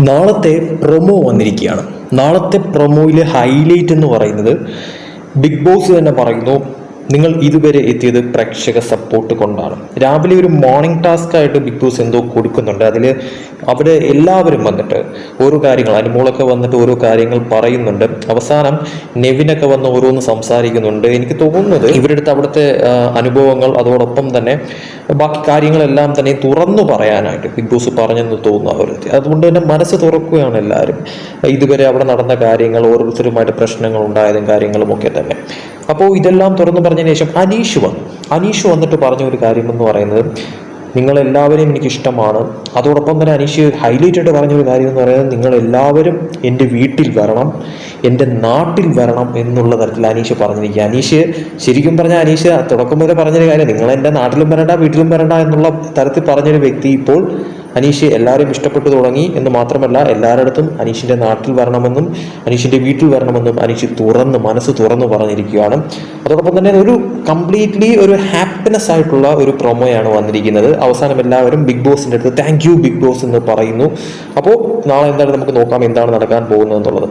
നാളത്തെ പ്രൊമോ വന്നിരിക്കുകയാണ്. നാളത്തെ പ്രൊമോയിലെ ഹൈലൈറ്റ് എന്ന് പറയുന്നത് ബിഗ് ബോസ് തന്നെ പറയുന്നു. നിങ്ങൾ ഇതുവരെ എത്തിയത് പ്രേക്ഷക സപ്പോർട്ട് കൊണ്ടാണ്. രാവിലെ ഒരു മോർണിംഗ് ടാസ്ക് ആയിട്ട് ബിഗ് ബോസ് എന്തോ കൊടുക്കുന്നുണ്ട്. അതിൽ അവിടെ എല്ലാവരും വന്നിട്ട് ഓരോ കാര്യങ്ങൾ അനുമോളൊക്കെ വന്നിട്ട് ഓരോ കാര്യങ്ങൾ പറയുന്നുണ്ട്. അവസാനം നെവിനൊക്കെ വന്ന് ഓരോന്ന് സംസാരിക്കുന്നുണ്ട്. എനിക്ക് തോന്നുന്നത് ഇവരുടെ അടുത്ത് അവിടുത്തെ അനുഭവങ്ങൾ അതോടൊപ്പം തന്നെ ബാക്കി കാര്യങ്ങളെല്ലാം തന്നെ തുറന്നു പറയാനായിട്ട് ബിഗ് ബോസ് പറഞ്ഞെന്ന് തോന്നുന്നു അവർ അതുകൊണ്ട് തന്നെ മനസ്സ് തുറക്കുകയാണ് എല്ലാവരും. ഇതുവരെ അവിടെ നടന്ന കാര്യങ്ങൾ ഓരോരുത്തരുമായിട്ട് പ്രശ്നങ്ങൾ ഉണ്ടായതും കാര്യങ്ങളും ഒക്കെ തന്നെ. അപ്പോൾ ഇതെല്ലാം തുറന്നു പറഞ്ഞതിന് ശേഷം അനീഷ് വന്നു. അനീഷ് വന്നിട്ട് പറഞ്ഞ ഒരു കാര്യം എന്ന് പറയുന്നത് നിങ്ങളെല്ലാവരെയും എനിക്കിഷ്ടമാണ്. അതോടൊപ്പം തന്നെ അനീഷ് ഹൈലൈറ്റ് ആയിട്ട് പറഞ്ഞൊരു കാര്യം എന്ന് പറയുന്നത് നിങ്ങളെല്ലാവരും എന്റെ വീട്ടിൽ വരണം എന്റെ നാട്ടിൽ വരണം എന്നുള്ള തരത്തിൽ അനീഷ് പറഞ്ഞിരിക്കുക. അനീഷ് ശരിക്കും പറഞ്ഞാൽ അനീഷ് തുടക്കം മുതലേ പറഞ്ഞൊരു കാര്യം നിങ്ങൾ എന്റെ നാട്ടിലും വരണ്ട വീട്ടിലും വരണ്ട എന്നുള്ള തരത്തിൽ പറഞ്ഞൊരു വ്യക്തി ഇപ്പോൾ അനീഷ് എല്ലാവരും ഇഷ്ടപ്പെട്ടു തുടങ്ങി എന്ന് മാത്രമല്ല എല്ലാവരുടെ അനീഷിന്റെ നാട്ടിൽ വരണമെന്നും അനീഷിന്റെ വീട്ടിൽ വരണമെന്നും അനീഷ് തുറന്ന് മനസ്സ് തുറന്ന് പറഞ്ഞിരിക്കുകയാണ്. അതോടൊപ്പം തന്നെ ഒരു കംപ്ലീറ്റ്ലി ഒരു ഹാപ്പിനെസ് ആയിട്ടുള്ള ഒരു പ്രൊമോയാണ് വന്നിരിക്കുന്നത്. അവസാനം എല്ലാവരും ബിഗ് ബോസിന്റെ അടുത്ത് താങ്ക് യു ബിഗ് ബോസ് എന്ന് പറയുന്നു. അപ്പോൾ നാളെ എന്തായാലും നമുക്ക് നോക്കാം എന്താണ് നടക്കാൻ പോകുന്നത് എന്നുള്ളത്.